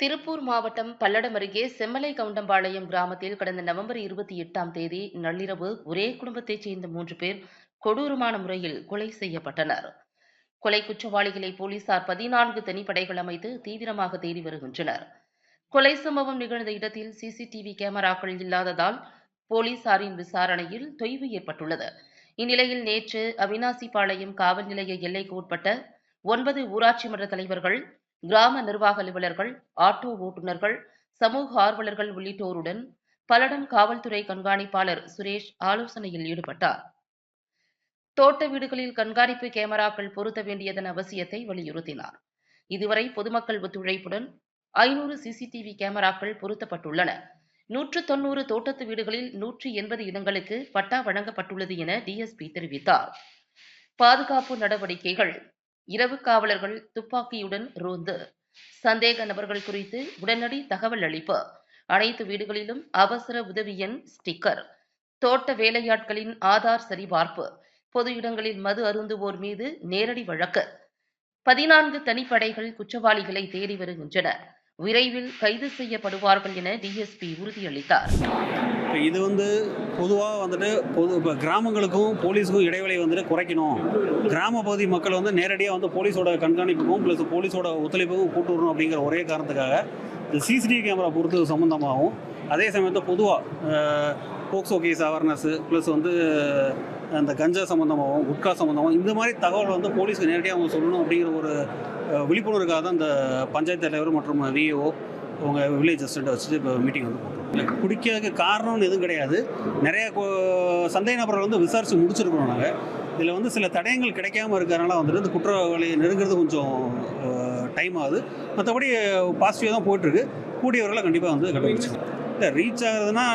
திருப்பூர் மாவட்டம் பல்லடம் அருகே செம்மலை கவுண்டம்பாளையம் கிராமத்தில் கடந்த நவம்பர் இருபத்தி எட்டாம் தேதி நள்ளிரவு ஒரே குடும்பத்தைச் சேர்ந்த மூன்று பேர் கொடூரமான முறையில் கொலை செய்யப்பட்டனர். கொலை குற்றவாளிகளை போலீசார் பதினான்கு தனிப்படைகள் அமைத்து தீவிரமாக தேடி வருகின்றனர். கொலை சம்பவம் நிகழ்ந்த இடத்தில் சிசிடிவி கேமராக்கள் இல்லாததால் போலீசாரின் விசாரணையில் தொய்வு ஏற்பட்டுள்ளது. இந்நிலையில் நேற்று அவினாசிபாளையம் காவல் நிலைய எல்லைக்கு உட்பட்ட ஒன்பது ஊராட்சி மன்ற தலைவர்கள் கிராம நிர்வாக அலுவலர்கள் ஆட்டோ ஓட்டுநர்கள் சமூக ஆர்வலர்கள் உள்ளிட்டோருடன் பல்லடம் காவல்துறை கண்காணிப்பாளர் சுரேஷ் ஆலோசனையில் ஈடுபட்டார். தோட்ட வீடுகளில் கண்காணிப்பு கேமராக்கள் பொருத்த வேண்டியதன் அவசியத்தை வலியுறுத்தினார். இதுவரை பொதுமக்கள் ஒத்துழைப்புடன் ஐநூறு சிசிடிவி கேமராக்கள் பொருத்தப்பட்டுள்ளன. நூற்று தொன்னூறு தோட்டத்து வீடுகளில் நூற்றி எண்பது இடங்களுக்கு பட்டா வழங்கப்பட்டுள்ளது என டிஎஸ்பி தெரிவித்தார். பாதுகாப்பு நடவடிக்கைகள் இரவு காவலர்கள் துப்பாக்கியுடன் ரோந்து சந்தேக நபர்கள் குறித்து உடனடி தகவல் அளிப்பு. அனைத்து வீடுகளிலும் அவசர உதவி எண் ஸ்டிக்கர். தோட்ட வேலையாட்களின் ஆதார் சரிபார்ப்பு. பொது இடங்களில் மது அருந்துவோர் மீது நேரடி வழக்கு. பதினான்கு தனிப்படைகள் குற்றவாளிகளை தேடி வருகின்றன. விரைவில் கைது செய்யப்படுவார்கள் என டிஎஸ்பி உறுதியளித்தார். இப்போ இது வந்து பொதுவாக வந்துட்டு பொது இப்போ கிராமங்களுக்கும் போலீஸுக்கும் இடைவெளி வந்துட்டு குறைக்கணும். கிராம பகுதி மக்கள் வந்து நேரடியாக வந்து போலீஸோட கண்காணிப்புக்கும் ப்ளஸ் போலீஸோட ஒத்துழைப்புக்கும் கூட்டு வரணும் அப்படிங்கிற ஒரே காரணத்துக்காக இந்த சிசிடிவி கேமரா பொறுத்து சம்மந்தமாகவும் அதே சமயத்தில் பொதுவாக போக்சோ கேஸ் அவேர்னஸ் ப்ளஸ் வந்து அந்த கஞ்சா சம்மந்தமாகவும் குட்கா சம்மந்தமாகவும் இந்த மாதிரி தகவல் வந்து போலீஸ்க்கு நேரடியாக அவங்க சொல்லணும் அப்படிங்கிற ஒரு விழிப்புணர்வுக்காக தான் இந்த பஞ்சாயத்து தலைவர் மற்றும் விஏஓ அவங்க வில்லேஜ் அசிஸ்டண்ட்டை வச்சுட்டு இப்போ மீட்டிங் வந்து போட்டோம் இல்லை குடிக்கிறதுக்கு காரணம்னு எதுவும் கிடையாது. நிறைய சந்தேக நபர்கள் வந்து விசாரித்து முடிச்சிருக்கிறோம் நாங்கள் இதில் வந்து சில தடயங்கள் கிடைக்காம இருக்கிறனால வந்துட்டு இந்த குற்றவாளியை நெருங்கிறது கொஞ்சம் டைம் ஆகுது. மற்றபடி பாசிட்டிவாக தான் போயிட்டுருக்கு. கூடியவர்களை கண்டிப்பாக வந்து கண்டுபிடிச்சிருக்கோம் இல்லை ரீச் ஆகுதுன்னா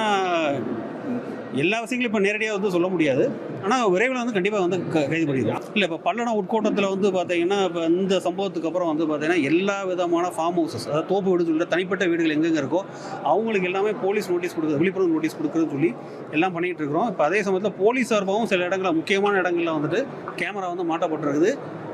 எல்லா விஷயங்களும் இப்போ நேரடியாக வந்து சொல்ல முடியாது. ஆனால் விரைவில் வந்து கண்டிப்பாக வந்து க- கைது பண்ணிடலாம். இல்லை இப்போ பல்லடம் உட்கோட்டத்தில் வந்து பார்த்தீங்கன்னா இப்போ இந்த சம்பவத்துக்கு அப்புறம் வந்து பார்த்தீங்கன்னா எல்லா விதமான ஃபார்ம் ஹவுசஸ் அதாவது தோப்பு வீடு சொல்லிட்டு தனிப்பட்ட வீடுகள் எங்கெங்கே இருக்கோ அவங்களுக்கு எல்லாமே போலீஸ் நோட்டீஸ் கொடுக்குறது விழிப்புணர்வு நோட்டீஸ் கொடுக்குறதுன்னு சொல்லி எல்லாம் பண்ணிகிட்டு இருக்கிறோம். இப்போ அதே சமயத்தில் போலீஸ் சார்பாகவும் சில இடங்களில் முக்கியமான இடங்களில் வந்துட்டு கேமரா வந்து மாட்டப்பட்டிருக்குது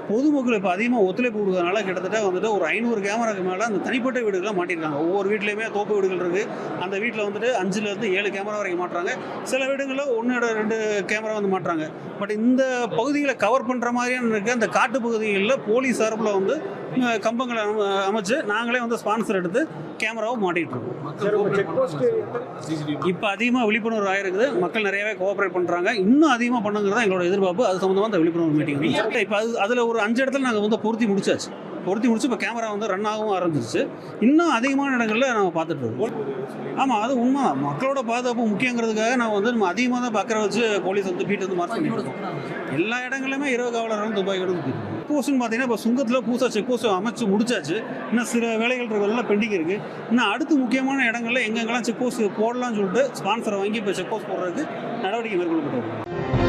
பொதுமக்கள் இப்போ அதிகமாக ஒத்துழைப்பு கொடுக்கறதுனால கிட்டத்தட்ட வந்துட்டு ஒரு ஐநூறு கேமராக்கு மேலே அந்த தனிப்பட்ட வீடுகளாக மாட்டிருக்காங்க. ஒவ்வொரு வீட்லேயுமே தோப்பு வீடுகள் இருக்குது அந்த வீட்டில் வந்துட்டு அஞ்சுலேருந்து ஏழு கேமரா வரைக்கும் மாட்டுறாங்க. சில வீடுகளில் ஒன்று ரெண்டு கேமரா வந்து மாட்டுறாங்க. பட் இந்த பகுதிகளை கவர் பண்ணுற மாதிரியான இருக்குது அந்த காட்டு பகுதிகளில் போலீஸ் சார்பில் வந்து கம்பங்களை அம- அமைச்சு நாங்களே வந்து ஸ்பான்சர் எடுத்து கேமராவை மாட்டிகிட்டு இருக்கோம் இப்போ அதிகமாக விழிப்புணர்வு ஆயிருக்குது. மக்கள் நிறையவே கோஆப்ரேட் பண்ணுறாங்க இன்னும் அதிகமாக பண்ணுங்கிறது எங்களோட எதிர்பார்ப்பு. அது சம்மந்தமாக அந்த விழிப்புணர்வு மீட்டிங் இப்போ அது அதில் ஒரு அஞ்சு இடத்துல நாங்கள் வந்து பொருத்தி முடிச்சாச்சு. பொருத்தி முடிச்சு இப்போ கேமரா வந்து ரன் ஆகவும் ஆரம்பிச்சிருச்சு. இன்னும் அதிகமான இடங்களில் நம்ம பார்த்துட்டு இருக்கோம். ஆமாம் அது உண்மை. மக்களோட பாதுகாப்பு முக்கியங்கிறதுக்காக நான் வந்து நம்ம அதிகமாக தான் பார்க்குற வச்சு போலீஸ் வந்து வீட்டு வந்து மார்க் பண்ணிட்டு எல்லா இடங்களிலுமே இரவு காவலர்கள் துபாய் எடுத்து செக் போஸ்ட்னு பார்த்தீங்கன்னா இப்போ சுங்கத்தில் புதுசாக செக் போஸ்ட் அமைச்சு முடிச்சாச்சு. இன்னும் சில வேலைகள் இருக்கிறதெல்லாம் பெண்டிங் இருக்குது இன்னும் அடுத்து முக்கியமான இடங்களில் எங்கெங்கெல்லாம் செக் போஸ்ட் போடலாம்னு சொல்லிட்டு ஸ்பான்சரை வாங்கி இப்போ செக் போஸ்ட் போடுறதுக்கு நடவடிக்கை மேற்கொள்ளப்பட்டு